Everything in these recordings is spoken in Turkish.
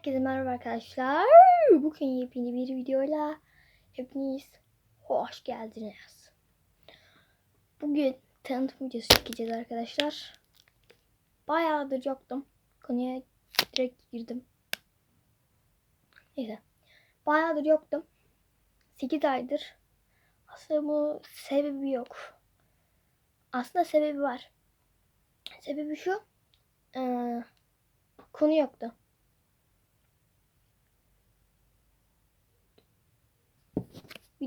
Herkese merhaba arkadaşlar. Bugün yepyeni bir videoyla hepiniz hoş geldiniz. Bugün tanıtım videosu çekeceğiz arkadaşlar. Bayağıdır yoktum. Konuya direkt girdim. Neyse. Bayağıdır yoktum. 8 aydır. Aslında bu sebebi yok. Aslında sebebi var. Sebebi şu. Ee, konu yoktu.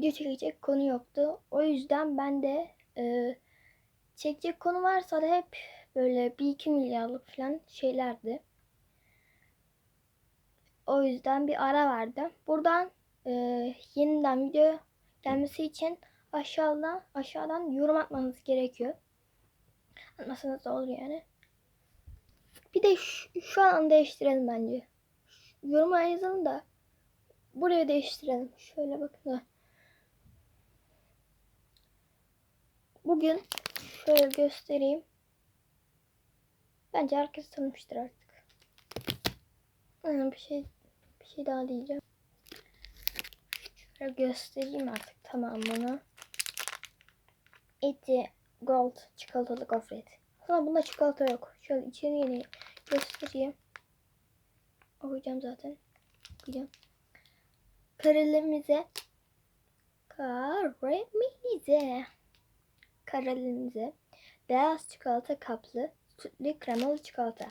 Video çekecek konu yoktu. O yüzden ben de e, çekecek konu varsa da hep böyle bir iki milyarlık falan şeylerdi. O yüzden bir ara verdim. Buradan e, yeniden video gelmesi için aşağıdan aşağıdan yorum atmanız gerekiyor. Atmasanız da olur yani. Bir de şu, şu an değiştirelim bence. Yoruma yazalım da buraya değiştirelim. Şöyle bakın Bugün şöyle göstereyim. Bence herkes tanımıştır artık. Bir şey bir şey daha diyeceğim. Şöyle göstereyim artık tamamını. Eti Gold çikolatalı gofret. Aslında bunda çikolata yok. Şöyle içeriğini göstereyim. Okuyacağım zaten. Okuyacağım. Karelimize Karemize Karelimize beyaz çikolata kaplı sütlü kremalı çikolata.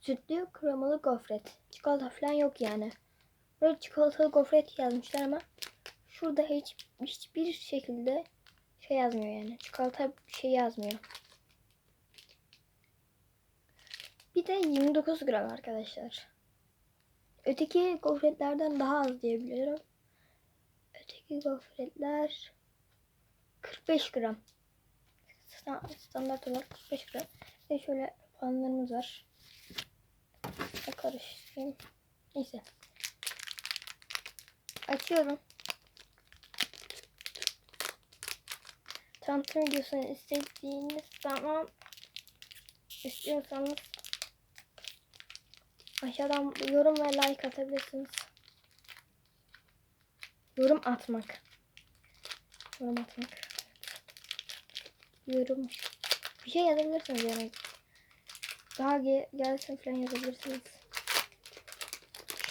Sütlü kremalı gofret. Çikolata falan yok yani. Böyle çikolatalı gofret yazmışlar ama şurada hiç hiçbir şekilde şey yazmıyor yani. Çikolata şey yazmıyor. Bir de 29 gram arkadaşlar. Öteki gofretlerden daha az diyebiliyorum. Öteki gofretler 45 gram. Standart olarak 45 gram. Ve şöyle puanlarımız var. Bir karıştırayım. Neyse. Açıyorum. Tanıtım videosunu istediğiniz zaman istiyorsanız aşağıdan yorum ve like atabilirsiniz. Yorum atmak. Yorum atmak. Yorum. Bir şey yazabilirsiniz yani. Daha ge gelsin falan yazabilirsiniz.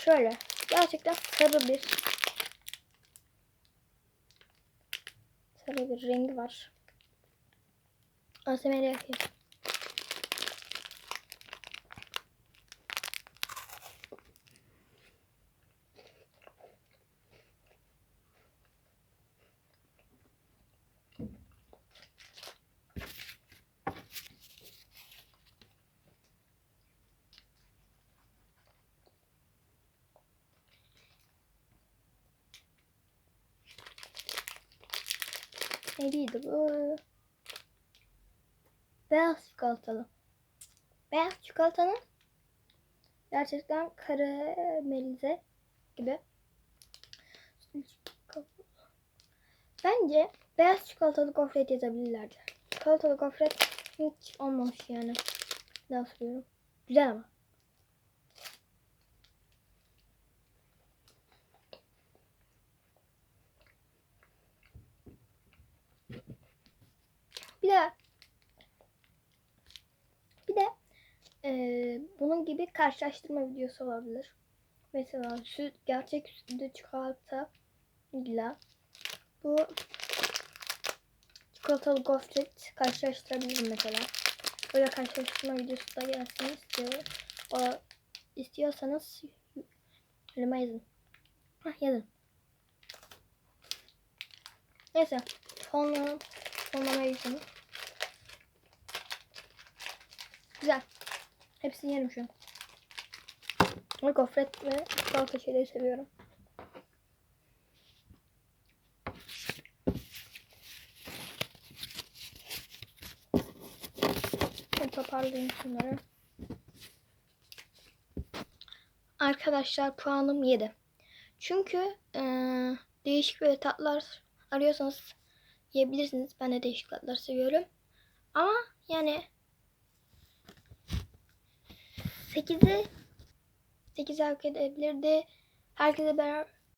Şöyle. Gerçekten sarı bir sarı bir rengi var. ASMR yapayım. Neydi bu? Beyaz çikolatalı. Beyaz çikolatanın gerçekten karamelize gibi. Bence beyaz çikolatalı gofret yazabilirlerdi. Çikolatalı gofret hiç olmamış yani. Ne söylüyorum. Güzel ama. Bir de bir de e, bunun gibi karşılaştırma videosu olabilir. Mesela süt gerçek sütlü çikolata ile bu çikolatalı gofret karşılaştırabilirim mesela. Böyle karşılaştırma videosu da gelsin istiyor. O istiyorsanız yoruma yazın. Hah yazın. Neyse. Sonra sonlamaya geçelim. Güzel. Hepsini yerim şu an. Ama gofret ve çikolata şeyleri seviyorum. Ben toparlayayım şunları. Arkadaşlar puanım 7. Çünkü ee, değişik böyle tatlar arıyorsanız yiyebilirsiniz. Ben de değişik tatlar seviyorum. Ama yani 8'i 8 hak edebilirdi. Herkese beraber